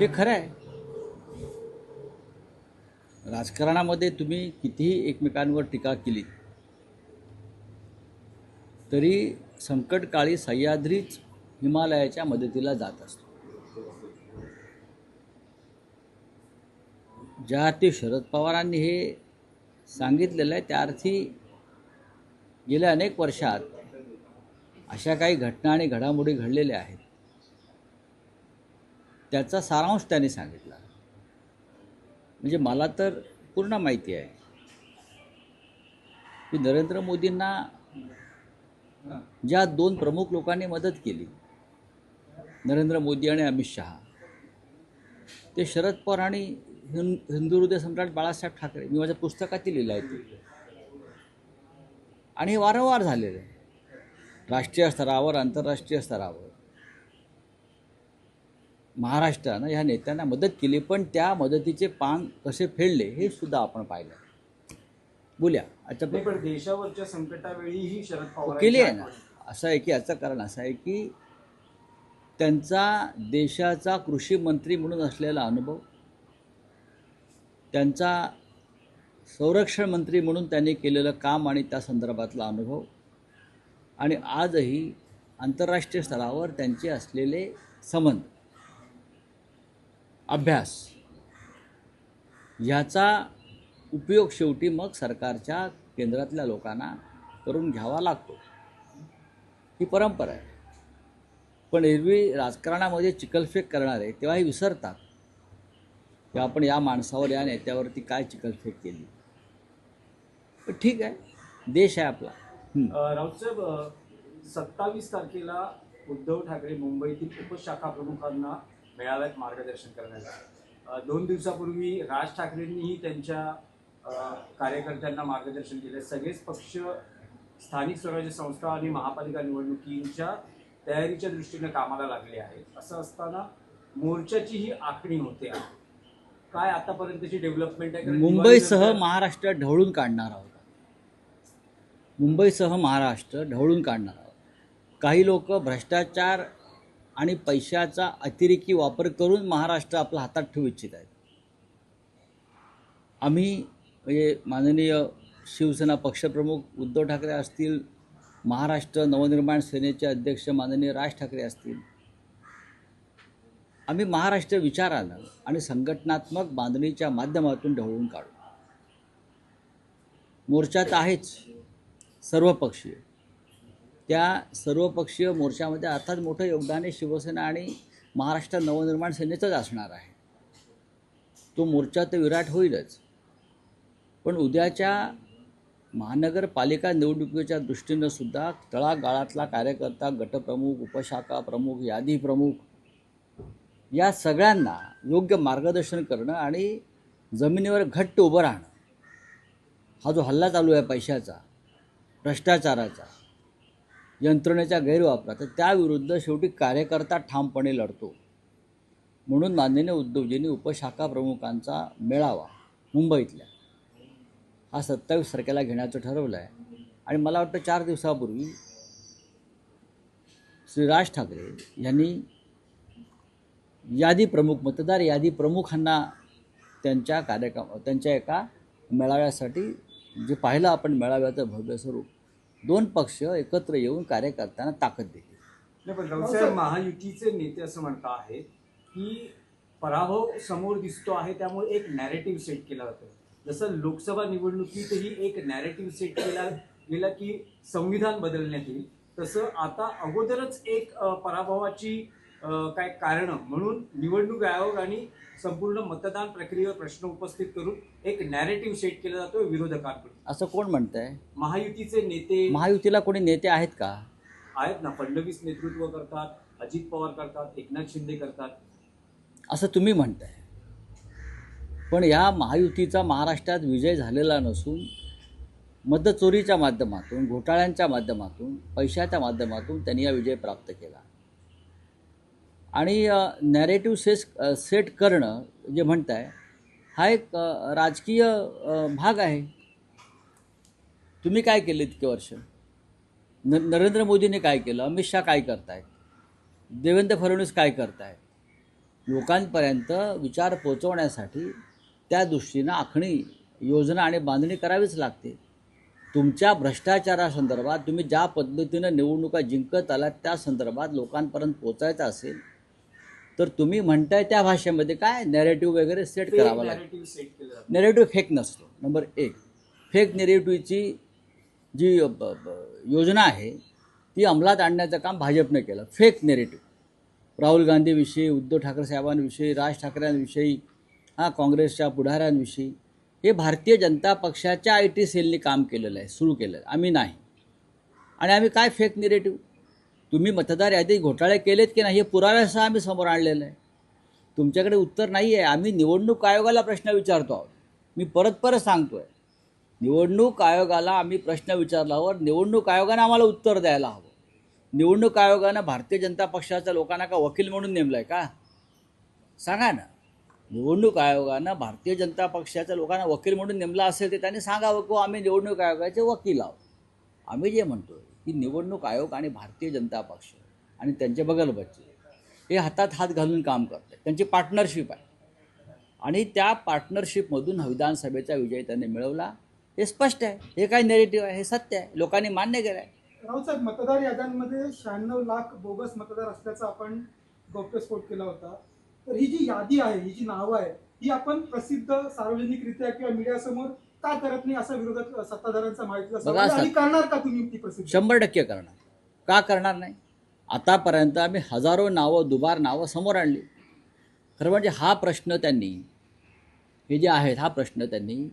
हे खरं आहे. राजकारणामध्ये तुम्ही कितीही एकमेकांवर टीका केली तरी संकटकाळी सह्याद्रीच हिमालयाच्या मदतीला जात असतो. ज्या अर्थी शरद पवारांनी हे सांगितलेलं आहे त्या अर्थी गेल्या अनेक वर्षात अशा काही घटना आणि घडामोडी घडलेल्या आहेत. त्याचा सारांश त्यांनी सांगितला. म्हणजे मला तर पूर्ण माहिती आहे. की नरेंद्र मोदींना ज्या दोन प्रमुख लोकांनी मदत केली नरेंद्र मोदी आणि अमित शहा ते शरद पवार आणि हिं हिंदू हृदय सम्राट बाळासाहेब ठाकरे मी माझ्या पुस्तकातील लिहिलं आहे ते. आणि हे वारंवार झालेलं आहे. राष्ट्रीय स्तरावर आंतरराष्ट्रीय स्तरावर. महाराष्ट्रानं ह्या नेत्यांना मदत केली पण त्या मदतीचे पान कसे फेडले हे सुद्धा आपण पाहिलं. बोलूया अच्छा पण देशावरच्या संकटावेळीही शरद पवार केली आहे ना. असं आहे की याचं कारण असं आहे की त्यांचा देशाचा कृषी मंत्री म्हणून असलेला अनुभव त्यांचा संरक्षण मंत्री म्हणून त्यांनी केलेलं काम आणि त्या संदर्भातला अनुभव आणि आजही आंतरराष्ट्रीय स्तरावर त्यांचे असलेले संबंध. अभ्यास. ह्याचा उपयोग शेवटी मग सरकारच्या केंद्रातल्या लोकांना करून घ्यावा लागतो. ही परंपरा आहे. पण एरवी राजकारणामध्ये चिकलफेक करणारे तेव्हाही विसरतात. की आपण या माणसावर या नेत्यावरती काय चिकलफेक केली? पण ठीक आहे. देश आहे आपला. हं. राऊतसाहेब सत्तावीस तारखेला उद्धव ठाकरे मुंबईतील उपशाखा प्रमुखांना मेळाव्यात मार्गदर्शन करण्यात आलं दोन दिवसापूर्वी राज ठाकरेंनीही त्यांच्या कार्यकर्त्यांना मार्गदर्शन केले. सगळेच पक्ष स्थानिक स्वराज्य संस्था आणि महापालिका निवडणुकींच्या तयारीच्या दृष्टीने कामाला लागले आहेत. असं असताना मोर्चाची ही आखणी होते. काय आतापर्यंतची डेव्हलपमेंट आहे? मुंबईसह महाराष्ट्र ढवळून काढणार आहोत. मुंबईसह महाराष्ट्र ढवळून काढणार आहोत. काही लोक भ्रष्टाचार आणि पैशाचा अतिरेकी वापर करून महाराष्ट्र आपल्या हातात ठेवू इच्छित आहेत. आम्ही म्हणजे माननीय शिवसेना पक्षप्रमुख उद्धव ठाकरे असतील महाराष्ट्र नवनिर्माण सेनेचे अध्यक्ष माननीय राज ठाकरे असतील आम्ही महाराष्ट्र विचारानं आणि संघटनात्मक बांधणीच्या माध्यमातून ढवळून काढू. मोर्चा तर आहेच सर्वपक्षीय. त्या सर्वपक्षीय मोर्चामध्ये अर्थात मोठं योगदान हे शिवसेना आणि महाराष्ट्र नवनिर्माण सेनेचंच असणार आहे. तो मोर्चा तर विराट होईलच. पण उद्याच्या महानगरपालिका निवडणुकीच्या दृष्टीनं सुद्धा तळागाळातला कार्यकर्ता गटप्रमुख उपशाखा प्रमुख यादी प्रमुख या सगळ्यांना योग्य मार्गदर्शन करणं आणि जमिनीवर घट्ट उभं राहणं हा जो हल्ला चालू आहे पैशाचा भ्रष्टाचाराचा यंत्रणेच्या तर त्याविरुद्ध शेवटी कार्यकर्ता ठामपणे लढतो. म्हणून माननीय उद्धवजींनी उपशाखा प्रमुखांचा मेळावा मुंबईतल्या. हा सत्तावीस तारखेला घेण्याचं ठरवलं आहे आणि मला वाटतं चार दिवसापूर्वी श्री राज ठाकरे यांनी यादी प्रमुख मतदार यादी प्रमुखांना त्यांच्या कार्यक्रम त्यांच्या एका मेळाव्यासाठी जे पाहिलं आपण मेळाव्याचं भव्य स्वरूप दोन पक्ष एकत्र येऊन कार्यकर्त्यांना ताकद देते. महायुतीचे नेते असं म्हणता आहे की पराभव समोर दिसतो आहे त्यामुळे एक नॅरेटिव्ह सेट केला जातो. जसं लोकसभा निवडणुकीतही एक नॅरेटिव्ह सेट केला गेला की संविधान बदलण्यात येईल. तसं आता अगोदरच एक पराभवाची काय कारण? म्हणून निवडणूक आयोग आणि संपूर्ण मतदान प्रक्रियेवर प्रश्न उपस्थित करून एक नॅरेटिव्ह सेट केला जातो विरोधकांकडून. असं कोण म्हणतंय? महायुतीचे नेते महायुतीला कोणी नेते आहेत का? आहेत ना फडणवीस नेतृत्व करतात अजित पवार करतात एकनाथ शिंदे करतात. असं तुम्ही म्हणताय. पण या महायुतीचा महाराष्ट्रात विजय झालेला नसून मतचोरीच्या माध्यमातून घोटाळ्यांच्या माध्यमातून पैशाच्या माध्यमातून त्यांनी हा विजय प्राप्त केला. आणि नॅरेटिव्ह सेस सेट करणं जे म्हणताय हा एक राजकीय भाग आहे. तुम्ही काय केले इतके वर्ष? न नरेंद्र मोदींनी काय केलं? अमित शहा काय करतायत? देवेंद्र फडणवीस काय करतायत? लोकांपर्यंत विचार पोचवण्यासाठी त्या दृष्टीनं आखणी योजना आणि बांधणी करावीच लागते. तुमच्या भ्रष्टाचारासंदर्भात तुम्ही ज्या पद्धतीनं निवडणुका जिंकत आलात त्या संदर्भात लोकांपर्यंत पोचायचं असेल तर तुम्ही म्हणताय त्या भाषेमध्ये काय? नॅरेटिव्ह वगैरे सेट करावं लागेल नॅरेटिव्ह फेक नसतो. नंबर एक फेक नेरेटिव्हची जी योजना आहे ती अंमलात आणण्याचं काम भाजपने केलं. फेक नेरेटिव्ह राहुल गांधीविषयी उद्धव ठाकरे साहेबांविषयी राज ठाकरेंविषयी हां काँग्रेसच्या पुढाऱ्यांविषयी हे भारतीय जनता पक्षाच्या आय टी सेलनी काम केलेलं आहे सुरू केलं आहे. आम्ही नाही. आणि आम्ही काय फेक नेरेटिव्ह तुम्ही मतदार यादीत घोटाळे केलेत की नाही हे पुराव्यासह आम्ही समोर आणलेलं आहे तुमच्याकडे उत्तर नाही आहे आम्ही निवडणूक आयोगाला प्रश्न विचारतो आहोत. मी परत परत सांगतो आहे निवडणूक आयोगाला आम्ही प्रश्न विचारल्यावर निवडणूक आयोगानं आम्हाला उत्तर द्यायला हवं. निवडणूक आयोगानं भारतीय जनता पक्षाच्या लोकांना का वकील म्हणून नेमलं आहे का? सांगा ना. निवडणूक आयोगानं भारतीय जनता पक्षाच्या लोकांना वकील म्हणून नेमला असेल ते त्यांनी सांगावं की हो, आम्ही निवडणूक आयोगाचे वकील आहोत. आम्ही जे म्हणतो की निवडणूक आयोग आणि भारतीय जनता पक्ष आणि त्यांचे बगलबच्चे हे हातात हात घालून काम करते त्यांची पार्टनरशिप आहे. आणि त्या पार्टनरशिपमधून विधानसभेचा विजय त्यांनी मिळवला. हे स्पष्ट आहे. हे काय नेरेटिव्ह आहे? हे सत्य आहे. लोकांनी मान्य केलं आहे राऊतसाहेब मतदार याद्यांमध्ये शहाण्णव लाख बोगस मतदार असल्याचा आपण गौप्यस्फोट केला होता. तर ही जी यादी आहे ही जी नावं आहे ही आपण प्रसिद्ध सार्वजनिकरित्या किंवा मीडियासमोर का करत नाही असा विरोधक सत्ताधाऱ्यांचा सर- करणार का तुम्ही ती प्रसिद्ध शंभर टक्के करणार. का करणार नाही? आतापर्यंत आम्ही हजारो नावं दुबार नावं समोर आणली. खरं म्हणजे हा प्रश्न त्यांनी हे जे आहेत हा प्रश्न त्यांनी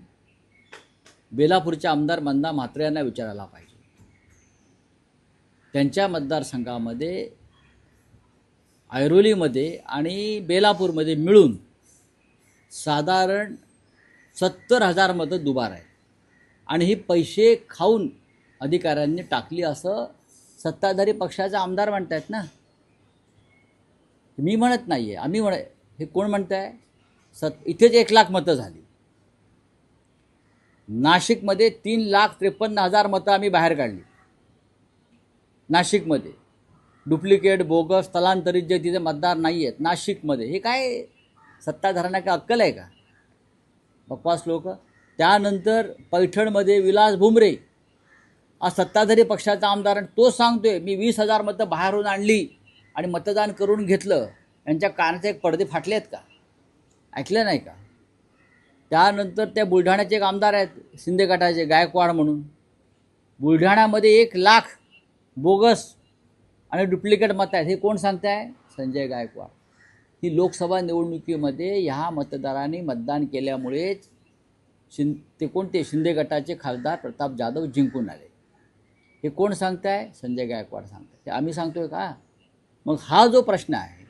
बेलापूरच्या आमदार मंदा म्हात्रे यांना विचारायला पाहिजे. त्यांच्या मतदारसंघामध्ये ऐरोलीमध्ये आणि बेलापूरमध्ये मिळून साधारण सत्तर हजार मतं दुबार आहेत. आणि ही पैसे खाऊन अधिकाऱ्यांनी टाकली असं सत्ताधारी पक्षाचे आमदार म्हणतायत ना. मी म्हणत नाही आहे आम्ही म्हण हे कोण म्हणत आहे सत इथेच एक लाख मतं झाली. नाशिकमध्ये तीन लाख त्रेपन्न हजार मतं आम्ही बाहेर काढली. नाशिकमध्ये. डुप्लिकेट बोगस स्थलांतरित जे तिथे मतदार नाही आहेत नाशिकमध्ये. हे काय? सत्ताधाऱ्यांना काय अक्कल आहे का? बकवास लोक. त्यानंतर पैठणमध्ये विलास भुमरे. हा सत्ताधारी पक्षाचा आमदार आणि तो सांगतोय मी वीस हजार मतं बाहेरून आणली आणि मतदान करून घेतलं. यांच्या कानाचे एक पडदे फाटले आहेत का? ऐकलं नाही का? त्यानंतर त्या बुलढाण्याचे एक आमदार आहेत शिंदे गटाचे गायकवाड म्हणून. बुलढाण्यामध्ये एक लाख बोगस आणि डुप्लिकेट मतं आहेत. हे कोण सांगताय? संजय गायकवाड. ही लोकसभा निवडणुकीमध्ये ह्या मतदारांनी मतदान केल्यामुळेच शिं ते कोणते? शिंदे गटाचे खासदार प्रताप जाधव जिंकून आले. हे कोण सांगताय? संजय गायकवाड सांगताय. ते आम्ही सांगतोय का? मग हा जो प्रश्न आहे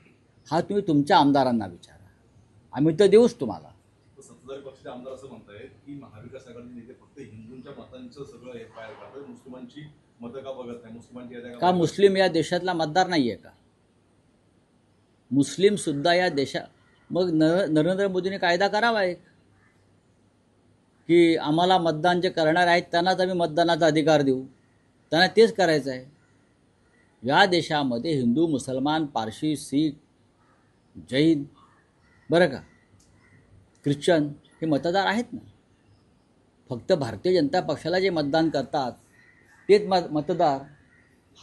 हा तुम्ही तुमच्या आमदारांना विचारा. आम्ही तर देऊच तुम्हाला. सत्ताधारी पक्षाचे आमदार असं म्हणतायत की महाविकास आघाडी नेते फक्त हिंदूंच्या मतांचं सगळं एफ आय आर करतात. मुस्लिमांची मतं का बघत नाही? मुस्लिमांची का? मुस्लिम या देशातला मतदार नाही आहे का? मुस्लिमसुद्धा या देशा मग नर नरेंद्र मोदीने कायदा करावा आहे की आम्हाला मतदान जे करणार आहेत त्यांनाच आम्ही मतदानाचा अधिकार देऊ. त्यांना तेच करायचं आहे. या देशामध्ये हिंदू मुसलमान पारशी सिख जैन बरं का? ख्रिश्चन हे मतदार आहेत ना? फक्त भारतीय जनता पक्षाला जे मतदान करतात तेच मत मतदार.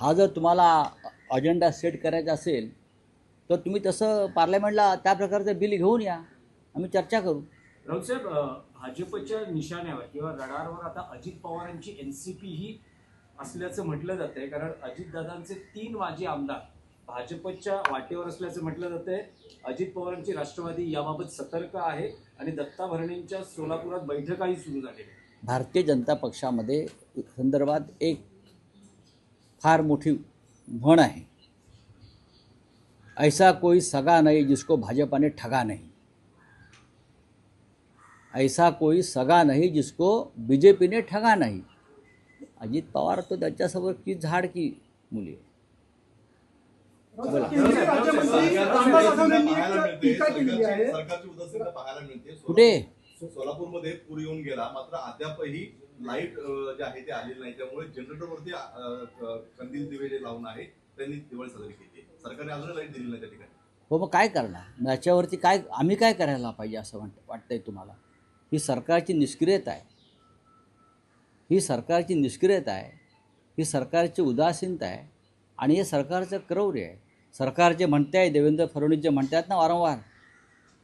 हा जर तुम्हाला अजेंडा सेट करायचा असेल तर तुम्ही तसं पार्लमेंटला त्या प्रकारचं बिल घेऊन या. आम्ही चर्चा करू. राऊतसाहेब अ, भाजपच्या निशाण्यावर किंवा रडारवर आता अजित पवारांची एन सी पी ही असल्याचं म्हटलं जातंय. कारण अजितदादांचे तीन माजी आमदार भाजपच्या वाटेवर असल्याचं म्हटलं जातंय. अजित पवारांची राष्ट्रवादी याबाबत सतर्क आहे आणि दत्ता भरणेंच्या सोलापुरात बैठकाही सुरू झालेली आहे. भारतीय जनता पक्षामध्ये संदर्भात एक फार मोठी म्हण आहे. ऐसा कोई सगा नहीं जिसको भाजपा ने ठगा नहीं। ऐसा कोई सगा नहीं जिसको बीजेपी ने ठगा नहीं। अजित पवार तो त्याच्यासमोर की झाड की मुली आहे. कुठे? सोलापूरमध्ये पूर येऊन गेला मात्र अद्यापही लाइट जे आहे ते आलेली नाही. त्यामुळे जनरेटरवरती कंदील दिवे जे लावून आहे त्यांनी दिवाळी साजरी केली सरकारने अजूनही लाइट दिली नाही त्या ठिकाणी. हो मग काय करणार? मग याच्यावरती काय आम्ही काय करायला पाहिजे असं वाट वाटतंय तुम्हाला? ही सरकारची निष्क्रियता आहे. ही सरकारची निष्क्रियता आहे. ही सरकारची उदासीनता आहे. आणि हे सरकारचं क्रौर्य आहे. सरकार जे म्हणते आहे देवेंद्र फडणवीस जे म्हणतात ना वारंवार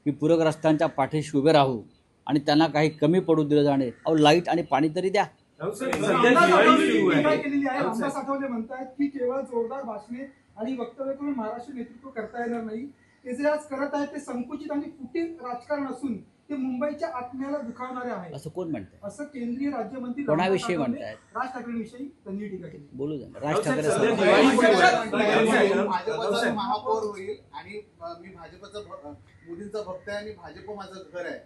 की पूरग्रस्तांच्या पाठीशी उभे राहू आणि त्यांना काही कमी पडू दिलं जाणे. अहो लाइट आणि पाणी तरी द्या. सध्या म्हणतात की केवळ जोरदार भाषणे आणि वक्तव्य करून महाराष्ट्र नेतृत्व करता येणार नाही. ते जे आज करत आहेत ते संकुचित आणि फुटीर राजकारण असून ते मुंबईच्या आत्म्याला दुखावणारे आहे असं कोण म्हणतंय? असं केंद्रीय राज्यमंत्री कोणाविषयी? राज ठाकरेंविषयी त्यांनी टीका केली. बोलू द्या राज ठाकरे भाजपचा महापौर होईल आणि मी भाजपचा मोदींचा भक्त आहे आणि भाजप माझं घर आहे.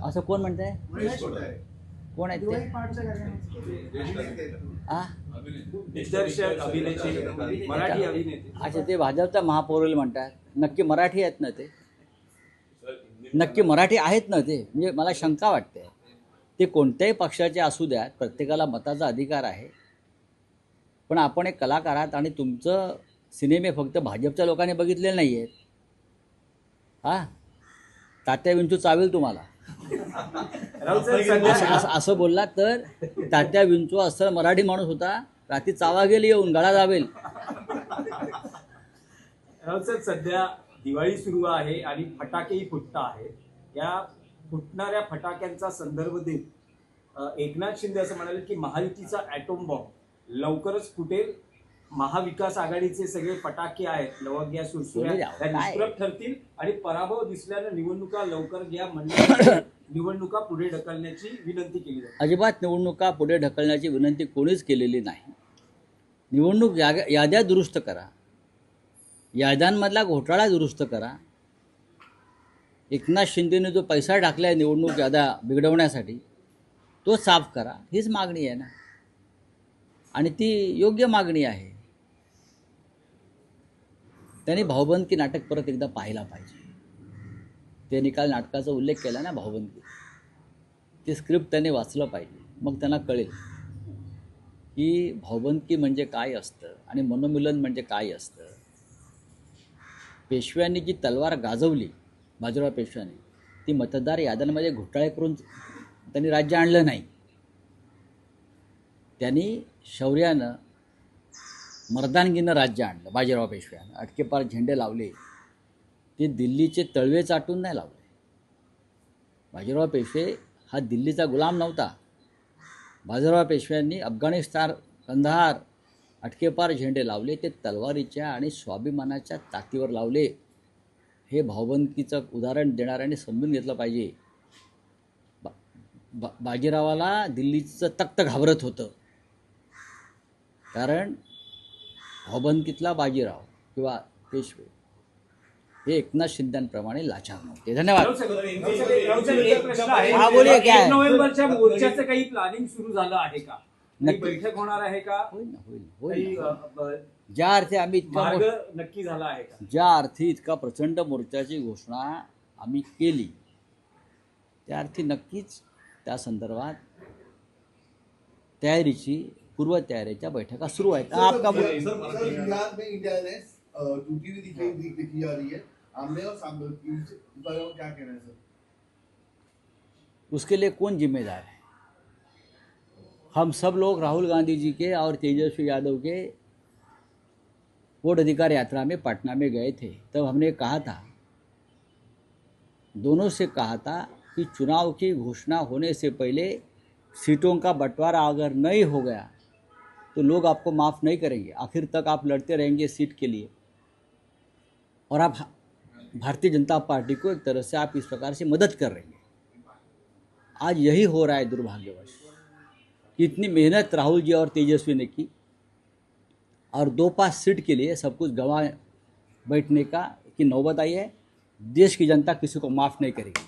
असं- कोण म्हणतंय? कोण आहेत ते? दिग्दर्शक अभिनेते मराठी अभिनेते अच्छा ते भाजपचा महापौर म्हणतात. नक्की मराठी आहेत ना ते? नक्की मराठी आहेत ना ते? म्हणजे मला शंका वाटते. ते कोणत्याही पक्षाचे असू द्यात प्रत्येकाला मताचा अधिकार आहे. पण आपण एक कलाकार आहात आणि तुमचं सिनेमे फक्त भाजपच्या लोकांनी बघितलेले नाही आहेत हा? तात्या विंचू चावेल तुम्हाला. असं बोललात तर तात्या विंचू असं मराठी माणूस होता. रात्री चावा गेली येऊन गळा जावेल सध्या दिवाळी सुरू आहे आणि फटाकेही फुटत आहेत. या फुटणाऱ्या फटाक्यांचा संदर्भ देत एकनाथ शिंदे असं म्हणाले की महायुतीचा ॲटोम बॉम्ब लवकरच फुटेल महाविकास आघाडीचे सगळे फटाके आहेत लवंग्या सुरसुऱ्या? निष्प्रभ ठरतील आणि पराभव दिसल्यानं निवडणुका लवकर घ्या म्हणजे निवडणुका पुढे ढकलण्याची विनंती केली जाते. अजिबात निवडणुका पुढे ढकलण्याची विनंती कोणीच केलेली नाही. निवडणूक याद्या याद्या दुरुस्त करा. याद्यांमधला घोटाळा दुरुस्त करा. एकनाथ शिंदेने जो पैसा टाकला आहे निवडणूक याद्या बिघडवण्यासाठी तो साफ करा. हीच मागणी आहे ना. आणि ती योग्य मागणी आहे. त्यांनी भाऊबंदकी नाटक परत एकदा पाहायला पाहिजे. त्यांनी निकाल नाटकाचा उल्लेख केला ना भाऊबंदकी. ते स्क्रिप्ट त्याने वाचलं पाहिजे. मग त्यांना कळेल की भावबंदकी म्हणजे काय असतं आणि मनोमिलन म्हणजे काय असतं. पेशव्यांनी जी तलवार गाजवली बाजीराव पेशव्यांनी ती मतदार याद्यांमध्ये घोटाळे करून त्यांनी राज्य आणलं नाही. त्यांनी शौर्यानं मर्दानगीनं राज्य आणलं बाजीराव पेशव्यानं अटकेपार झेंडे लावले. ते दिल्लीचे तळवे चाटून नाही लावले. बाजीराव पेशवे हा दिल्लीचा गुलाम नव्हता. बाजीराव पेशव्यांनी अफगाणिस्तान कंधार अटकेपार झेंडे लावले ते तलवारीच्या आणि स्वाभिमानाच्या ताकदीवर लावले. हे भावबंदकीचं उदाहरण देणाऱ्याने समजून घेतलं पाहिजे. बा बा बाजीरावाला दिल्लीचं तख्त घाबरत होतं. कारण भावबंदकीतला बाजीराव किंवा पेशवे. हे एकनाथ शिंद्यांप्रमाणे लाचार नव्हते. धन्यवाद. क्या? नोव्हेंबरच्या मोर्चाचं काही प्लॅनिंग सुरू झालं आहे का. बैठक होणार आहे का? होईल ना होईल होईल ज्या अर्थी आम्ही इतका नक्की झाला आहे का? ज्या अर्थी इतका प्रचंड मोर्चाची घोषणा आम्ही केली त्या अर्थी नक्कीच त्या संदर्भात तयारीची पूर्वतयारीच्या बैठका सुरू आहेत. आपका सर, सर, बिहार में इंडिया ने टूटी हुई दिखाई दि- दिखी जा रही है आमने और सामने की में क्या कहना है सर? उसके लिए कौन जिम्मेदार है? हम सब लोग राहुल गांधी जी के और तेजस्वी यादव के वोट अधिकार यात्रा में पटना में गए थे। तब हमने कहा था दोनों से कहा था कि चुनाव की घोषणा होने से पहले सीटों का बंटवारा अगर नहीं हो गया तो लोग आपको माफ़ नहीं करेंगे। आखिर तक आप लड़ते रहेंगे सीट के लिए। और आप भारतीय जनता पार्टी को एक तरह से आप इस प्रकार से मदद कर रहे हैं। आज यही हो रहा है दुर्भाग्यवश कि इतनी मेहनत राहुल जी और तेजस्वी ने की और दो पास सीट के लिए सब कुछ गंवा बैठने का की नौबत आई है। देश की जनता किसी को माफ़ नहीं करेगी।